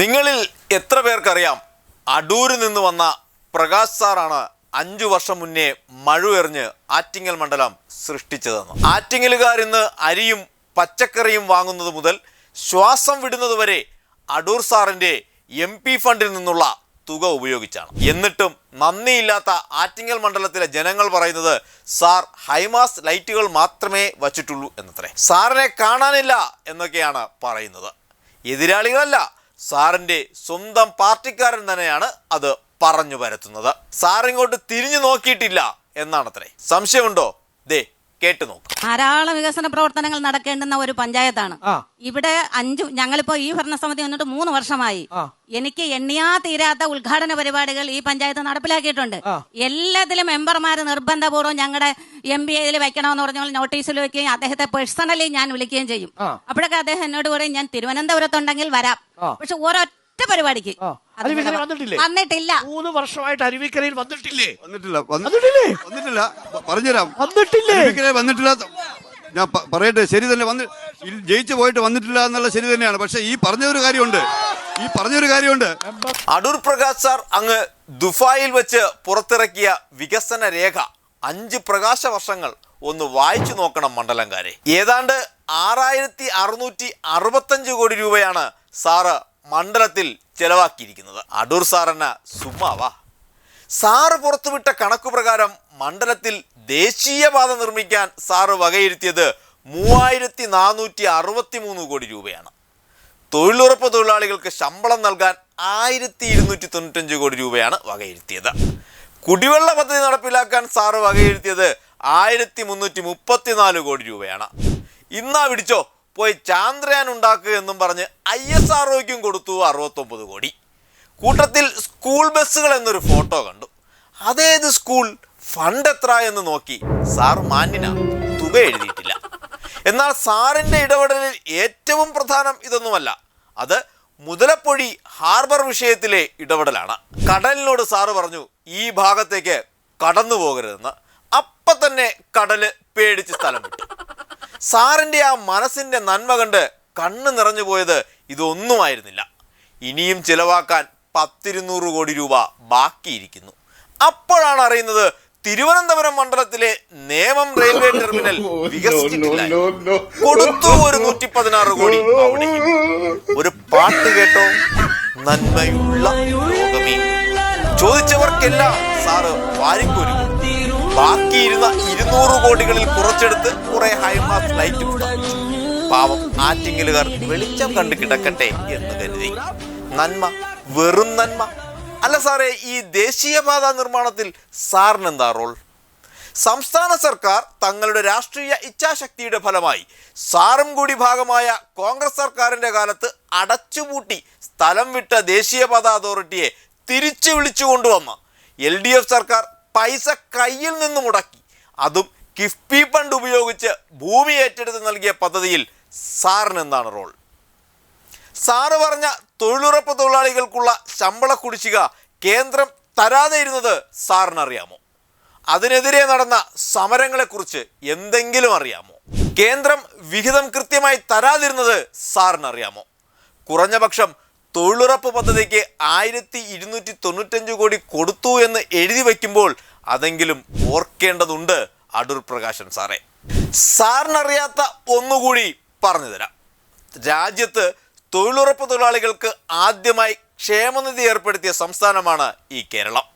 നിങ്ങളിൽ എത്ര പേർക്കറിയാം അടൂരിൽ നിന്ന് വന്ന പ്രകാശ് സാറാണ് അഞ്ചു വർഷം മുന്നേ മഴ എറിഞ്ഞ് ആറ്റിങ്ങൽ മണ്ഡലം സൃഷ്ടിച്ചതെന്ന്. ആറ്റിങ്ങലുകാർ ഇന്ന് അരിയും പച്ചക്കറിയും വാങ്ങുന്നത് മുതൽ ശ്വാസം വിടുന്നത് വരെ അടൂർ സാറിന്റെ എം പി ഫണ്ടിൽ നിന്നുള്ള തുക ഉപയോഗിച്ചാണ്. എന്നിട്ടും നന്ദിയില്ലാത്ത ആറ്റിങ്ങൽ മണ്ഡലത്തിലെ ജനങ്ങൾ പറയുന്നത് സാർ ഹൈമാസ് ലൈറ്റുകൾ മാത്രമേ വച്ചിട്ടുള്ളൂ എന്നത്രേ. സാറിനെ കാണാനില്ല എന്നൊക്കെയാണ് പറയുന്നത്. എതിരാളികളല്ല സാറിന്റെ സ്വന്തം പാർട്ടിക്കാരൻ തന്നെയാണ് അത് പറഞ്ഞു പരത്തുന്നത്. സാറിങ്ങോട്ട് തിരിഞ്ഞു നോക്കിയിട്ടില്ല എന്നാണത്രേ. സംശയമുണ്ടോ? ദേ കേട്ടു നോക്ക് ധാരാളം വികസന പ്രവർത്തനങ്ങൾ നടക്കേണ്ടുന്ന ഒരു പഞ്ചായത്താണ് ആ. ഇവിടെ അഞ്ചു ഞങ്ങളിപ്പോ ഈ ഭരണസമിതി വന്നിട്ട് മൂന്ന് വർഷമായി ആ. എനിക്ക് എണ്ണിയാ തീരാത്ത ഉദ്ഘാടന പരിപാടികൾ ഈ പഞ്ചായത്ത് നടപ്പിലാക്കിയിട്ടുണ്ട് ആ. എല്ലാത്തിലും മെമ്പർമാർ നിർബന്ധപൂർവം ഞങ്ങളുടെ എം ബി എയിൽ വെക്കണമെന്ന് പറഞ്ഞാൽ നോട്ടീസിൽ വെക്കുകയും അദ്ദേഹത്തെ പേഴ്സണലി ഞാൻ വിളിക്കുകയും ചെയ്യും ആ. അപ്പോഴൊക്കെ അദ്ദേഹം എന്നോട് പറയും ഞാൻ തിരുവനന്തപുരത്തുണ്ടെങ്കിൽ വരാം ആ. പക്ഷെ ഒരൊറ്റ പരിപാടിക്ക്. ആ. അത് വന്നിട്ടില്ലേ? വന്നിട്ടില്ല. മൂന്ന് വർഷമായിട്ട് അരുവിക്കരയിൽ വന്നിട്ടില്ലേ? വന്നിട്ടില്ല. വന്ന്- വന്നിട്ടില്ലേ? വന്നിട്ടില്ല. പറഞ്ഞുതരാം. വന്നിട്ടില്ലേ? വന്നിട്ടില്ല. ഞാൻ പറയട്ടെ ശരി തന്നെ വന്ന് ജയിച്ചു പോയിട്ട് വന്നിട്ടില്ല എന്നുള്ള ശരി തന്നെയാണ്. പക്ഷെ ഈ പറഞ്ഞൊരു കാര്യമുണ്ട്. ഈ പറഞ്ഞൊരു കാര്യമുണ്ട്. അടൂർ പ്രകാശ് സാർ അങ്ങ് ദുബായിൽ വെച്ച് പുറത്തിറക്കിയ വികസന രേഖ. അഞ്ച് പ്രകാശ വർഷങ്ങൾ ഒന്ന് വായിച്ചു നോക്കണം മണ്ഡലംകാരെ. ഏതാണ്ട് ആറായിരത്തി അറുന്നൂറ്റി അറുപത്തഞ്ച് കോടി രൂപയാണ് സാറ് മണ്ഡലത്തിൽ ചെലവാക്കിയിരിക്കുന്നത്. അടൂർ സാർ എന്ന സുമ്മാവാ. സാറ് പുറത്തുവിട്ട കണക്കു പ്രകാരം മണ്ഡലത്തിൽ ദേശീയപാത നിർമ്മിക്കാൻ സാറ് വകയിരുത്തിയത് മൂവായിരത്തി നാനൂറ്റി അറുപത്തി മൂന്ന് കോടി രൂപയാണ്. തൊഴിലുറപ്പ് തൊഴിലാളികൾക്ക് ശമ്പളം നൽകാൻ ആയിരത്തി ഇരുന്നൂറ്റി തൊണ്ണൂറ്റഞ്ച് കോടി രൂപയാണ് വകയിരുത്തിയത്. കുടിവെള്ള പദ്ധതി നടപ്പിലാക്കാൻ സാറ് വകയിരുത്തിയത് ആയിരത്തി മുന്നൂറ്റി മുപ്പത്തിനാല് കോടി രൂപയാണ്. ഇന്നാ പിടിച്ചോ? പോയി ചാന്ദ്രയാൻ ഉണ്ടാക്കുക എന്നും പറഞ്ഞ് ഐ എസ് ആർ കൊടുത്തു അറുപത്തൊമ്പത് കോടി. കൂട്ടത്തിൽ സ്കൂൾ ബസ്സുകൾ എന്നൊരു ഫോട്ടോ കണ്ടു. അതേത് സ്കൂൾ? ഫണ്ട് എത്ര എന്ന് നോക്കി സാർ മാന്യന തുക എഴുതിയിട്ടില്ല. എന്നാൽ സാറിന്റെ ഇടപെടലിൽ ഏറ്റവും പ്രധാനം ഇതൊന്നുമല്ല. അത് മുതലപ്പൊഴി ഹാർബർ വിഷയത്തിലെ ഇടപെടലാണ്. കടലിനോട് സാറ് പറഞ്ഞു ഈ ഭാഗത്തേക്ക് കടന്നു പോകരുതെന്ന് അപ്പം തന്നെ കടൽ പേടിച്ച് സ്ഥലം വിട്ടു. സാറിന്റെ ആ മനസ്സിന്റെ നന്മ കണ്ട് കണ്ണ് നിറഞ്ഞു പോയത് ഇതൊന്നുമായിരുന്നില്ല. ഇനിയും ചിലവാക്കാൻ പത്തിരുന്നൂറ് കോടി രൂപ ബാക്കിയിരിക്കുന്നു. അപ്പോഴാണ് അറിയുന്നത് തിരുവനന്തപുരം മണ്ഡലത്തിലെ നേമം റെയിൽവേ ടെർമിനൽ വികസിച്ചിട്ടില്ല. കൊടുത്തു ഒരു നൂറ്റി പതിനാറ് കോടി ഒരു പാട്ട് കേട്ടോ? നന്മയുള്ള ചോദിച്ചവർക്കെല്ലാം സാറ് വാരിക്കോരി. ബാക്കിയിരുന്ന ഇരുന്നൂറ് കോടികളിൽ കുറച്ചെടുത്ത് കുറെ ഹൈമാസ് ലൈറ്റ് പാവം ആറ്റിങ്ങലുകാർ വെളിച്ചം കണ്ട് കിടക്കട്ടെ എന്ന് കരുതി. നന്മ വെറും നന്മ. അല്ല സാറേ ഈ ദേശീയപാത നിർമ്മാണത്തിൽ സാറിന് എന്താ റോൾ സംസ്ഥാന സർക്കാർ തങ്ങളുടെ രാഷ്ട്രീയ ഇച്ഛാശക്തിയുടെ ഫലമായി സാറും കൂടി ഭാഗമായ കോൺഗ്രസ് സർക്കാരിന്റെ കാലത്ത് അടച്ചുപൂട്ടി സ്ഥലം വിട്ട ദേശീയപാത അതോറിറ്റിയെ തിരിച്ചു വിളിച്ചു കൊണ്ടുവന്ന എൽ ഡി എഫ് സർക്കാർ പൈസ കയ്യിൽ നിന്ന് മുടക്കി. അതും കിഫ്ബി ഫണ്ട് ഉപയോഗിച്ച് ഭൂമി ഏറ്റെടുത്ത് നൽകിയ പദ്ധതിയിൽ സാറിന് എന്താണ് റോൾ? സാറ് പറഞ്ഞ തൊഴിലുറപ്പ് തൊഴിലാളികൾക്കുള്ള ശമ്പള കുടിശ്ശിക കേന്ദ്രം തരാതെ ഇരുന്നത് സാറിനറിയാമോ? അതിനെതിരെ നടന്ന സമരങ്ങളെക്കുറിച്ച് എന്തെങ്കിലും അറിയാമോ? കേന്ദ്രം വിഹിതം കൃത്യമായി തരാതിരുന്നത് സാറിനറിയാമോ? കുറഞ്ഞപക്ഷം കുറഞ്ഞ പക്ഷം തൊഴിലുറപ്പ് പദ്ധതിക്ക് ആയിരത്തി ഇരുന്നൂറ്റി തൊണ്ണൂറ്റഞ്ച് കോടി കൊടുത്തു എന്ന് എഴുതി വയ്ക്കുമ്പോൾ അതെങ്കിലും ഓർക്കേണ്ടതുണ്ട് അടൂർ പ്രകാശൻ സാറേ. സാറിനറിയാത്ത ഒന്നുകൂടി പറഞ്ഞു തരാം. രാജ്യത്ത് തൊഴിലുറപ്പ് തൊഴിലാളികൾക്ക് ആദ്യമായി ക്ഷേമനിധി ഏർപ്പെടുത്തിയ സംസ്ഥാനമാണ് ഈ കേരളം.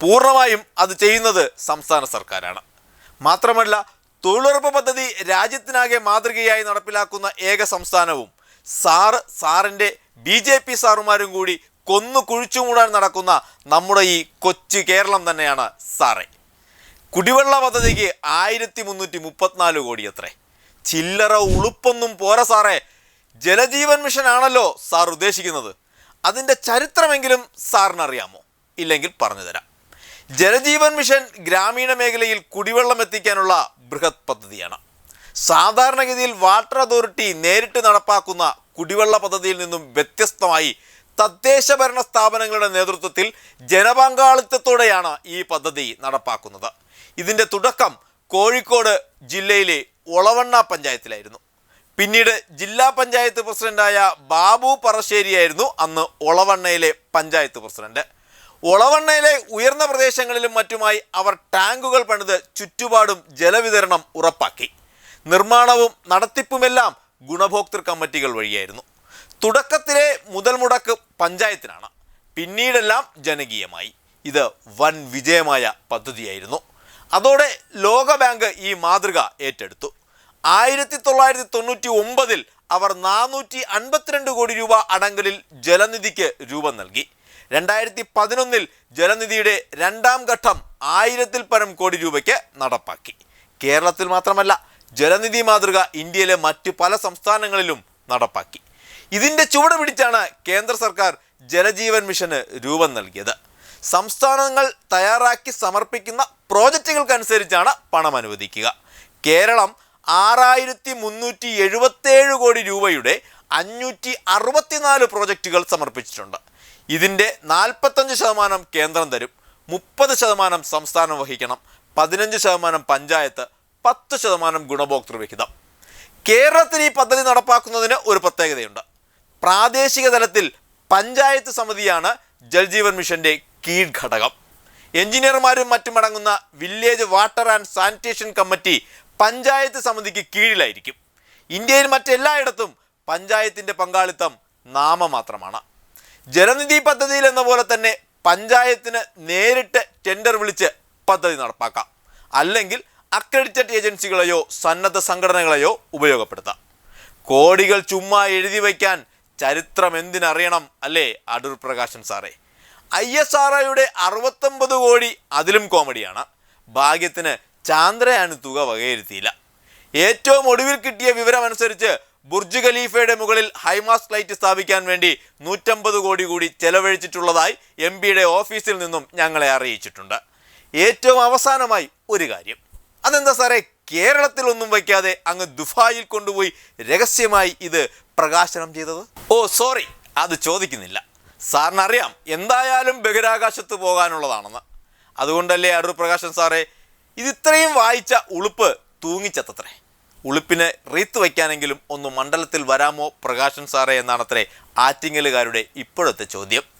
പൂർണമായും അത് ചെയ്യുന്നത് സംസ്ഥാന സർക്കാരാണ്. മാത്രമല്ല തൊഴിലുറപ്പ് പദ്ധതി രാജ്യത്തിനാകെ മാതൃകയായി നടപ്പിലാക്കുന്ന ഏക സംസ്ഥാനവും സാറ് സാറിന്റെ ബി ജെ പി സാറുമാരും കൂടി കൊന്നു കുഴിച്ചുമൂടാൻ നടക്കുന്ന നമ്മുടെ ഈ കൊച്ചു കേരളം തന്നെയാണ് സാറേ. കുടിവെള്ള പദ്ധതിക്ക് ആയിരത്തി മുന്നൂറ്റി മുപ്പത്തിനാല് കോടി അത്രേ ചില്ലറ ഉളുപ്പൊന്നും പോരാ സാറേ. ജലജീവൻ മിഷൻ ആണല്ലോ സാർ ഉദ്ദേശിക്കുന്നത്. അതിന്റെ ചരിത്രമെങ്കിലും സാറിന് അറിയാമോ ഇല്ലെങ്കിൽ പറഞ്ഞുതരാം ജലജീവൻ മിഷൻ ഗ്രാമീണ മേഖലയിൽ കുടിവെള്ളം എത്തിക്കാനുള്ള ബൃഹത് പദ്ധതിയാണ്. സാധാരണഗതിയിൽ വാട്ടർ അതോറിറ്റി നേരിട്ട് നടപ്പാക്കുന്ന കുടിവെള്ള പദ്ധതിയിൽ നിന്നും വ്യത്യസ്തമായി തദ്ദേശ ഭരണ സ്ഥാപനങ്ങളുടെ നേതൃത്വത്തിൽ ജനപങ്കാളിത്തത്തോടെയാണ് ഈ പദ്ധതി നടപ്പാക്കുന്നത്. ഇതിന്റെ തുടക്കം കോഴിക്കോട് ജില്ലയിലെ ഒളവണ്ണ പഞ്ചായത്തിലായിരുന്നു. പിന്നീട് ജില്ലാ പഞ്ചായത്ത് പ്രസിഡന്റായ ബാബു പറശ്ശേരിയായിരുന്നു അന്ന് ഒളവണ്ണയിലെ പഞ്ചായത്ത് പ്രസിഡന്റ്. ഒളവണ്ണയിലെ ഉയർന്ന പ്രദേശങ്ങളിലും മറ്റുമായി അവർ ടാങ്കുകൾ പണിത് ചുറ്റുപാടും ജലവിതരണം ഉറപ്പാക്കി. നിർമ്മാണവും നടത്തിപ്പുമെല്ലാം ഗുണഭോക്തൃ കമ്മിറ്റികൾ വഴിയായിരുന്നു. തുടക്കത്തിലെ മുതൽ മുടക്ക് പഞ്ചായത്തിനാണ്. പിന്നീടെല്ലാം ജനകീയമായി. ഇത് വൻ വിജയമായ പദ്ധതിയായിരുന്നു. അതോടെ ലോകബാങ്ക് ഈ മാതൃക ഏറ്റെടുത്തു. ആയിരത്തി തൊള്ളായിരത്തി തൊണ്ണൂറ്റി ഒമ്പതിൽ അവർ നാനൂറ്റി അൻപത്തിരണ്ട് കോടി രൂപ അടങ്കലിൽ ജലനിധിക്ക് രൂപം നൽകി. രണ്ടായിരത്തി പതിനൊന്നിൽ ജലനിധിയുടെ രണ്ടാം ഘട്ടം ആയിരത്തിൽ പരം കോടി രൂപയ്ക്ക് നടപ്പാക്കി. കേരളത്തിൽ മാത്രമല്ല ജലനിധി മാതൃക ഇന്ത്യയിലെ മറ്റു പല സംസ്ഥാനങ്ങളിലും നടപ്പാക്കി. ഇതിന്റെ ചുവട് പിടിച്ചാണ് കേന്ദ്ര സർക്കാർ ജലജീവൻ മിഷന് രൂപം നൽകിയത്. സംസ്ഥാനങ്ങൾ തയ്യാറാക്കി സമർപ്പിക്കുന്ന പ്രോജക്റ്റുകൾക്കനുസരിച്ചാണ് പണം അനുവദിക്കുക. കേരളം ആറായിരത്തി മുന്നൂറ്റി എഴുപത്തേഴ് കോടി രൂപയുടെ അഞ്ഞൂറ്റി അറുപത്തിനാല് പ്രോജക്റ്റുകൾ സമർപ്പിച്ചിട്ടുണ്ട്. ഇതിന്റെ നാൽപ്പത്തഞ്ച് ശതമാനം കേന്ദ്രം തരും മുപ്പത് ശതമാനം സംസ്ഥാനം വഹിക്കണം പതിനഞ്ച് ശതമാനം പഞ്ചായത്ത് പത്ത് ശതമാനം ഗുണഭോക്തൃ വിഹിതം. കേരളത്തിൽ ഈ പദ്ധതി നടപ്പാക്കുന്നതിന് ഒരു പ്രത്യേകതയുണ്ട്. പ്രാദേശിക തലത്തിൽ പഞ്ചായത്ത് സമിതിയാണ് ജൽജീവൻ മിഷന്റെ കീഴ്ഘടകം. എഞ്ചിനീയർമാരും മറ്റും അടങ്ങുന്ന village water and sanitation committee panchayat സമിതിക്ക് കീഴിലായിരിക്കും. ഇന്ത്യയിൽ മറ്റെല്ലായിടത്തും പഞ്ചായത്തിന്റെ പങ്കാളിത്തം നാമമാത്രമാണ്. ജലനിധി പദ്ധതിയിൽ എന്ന പോലെ തന്നെ പഞ്ചായത്തിന് നേരിട്ട് ടെൻഡർ വിളിച്ച് പദ്ധതി നടപ്പാക്കാം. അല്ലെങ്കിൽ അക്രഡിറ്റഡ് ഏജൻസികളെയോ സന്നദ്ധ സംഘടനകളെയോ ഉപയോഗപ്പെടുത്താം. കോടികൾ ചുമ്മാ എഴുതി വയ്ക്കാൻ ചരിത്രം എന്തിനറിയണം അല്ലേ അടൂർ പ്രകാശൻ സാറേ? ഐ എസ് ആർ ഒയുടെ അറുപത്തൊമ്പത് കോടി അതിലും കോമഡിയാണ്. ഭാഗ്യത്തിന് ചാന്ദ്രയാണ് തുക വകയിരുത്തിയില്ല. ഏറ്റവും ഒടുവിൽ കിട്ടിയ വിവരമനുസരിച്ച് ബുർജ് ഖലീഫയുടെ മുകളിൽ ഹൈമാസ് ലൈറ്റ് സ്ഥാപിക്കാൻ വേണ്ടി നൂറ്റമ്പത് കോടി കൂടി ചെലവഴിച്ചിട്ടുള്ളതായി എം പിയുടെ ഓഫീസിൽ നിന്നും ഞങ്ങളെ അറിയിച്ചിട്ടുണ്ട്. ഏറ്റവും അവസാനമായി ഒരു കാര്യം. അതെന്താ സാറേ? കേരളത്തിൽ ഒന്നും വയ്ക്കാതെ അങ്ങ് ദുബായിൽ കൊണ്ടുപോയി രഹസ്യമായി ഇത് പ്രകാശനം ചെയ്തത്? ഓ സോറി. അത് ചോദിക്കുന്നില്ല. സാറിനറിയാം. എന്തായാലും ബഹിരാകാശത്ത് പോകാനുള്ളതാണെന്ന്. അതുകൊണ്ടല്ലേ അടൂർ പ്രകാശൻ സാറേ ഇത് ഇത്രയും വായിച്ച ഉളുപ്പ് തൂങ്ങിച്ചത്തത്രേ. ഉളുപ്പിന് റീത്ത് വയ്ക്കാനെങ്കിലും ഒന്ന് മണ്ഡലത്തിൽ വരാമോ പ്രകാശൻ സാറേ എന്നാണത്രേ ആറ്റിങ്ങലുകാരുടെ ഇപ്പോഴത്തെ ചോദ്യം.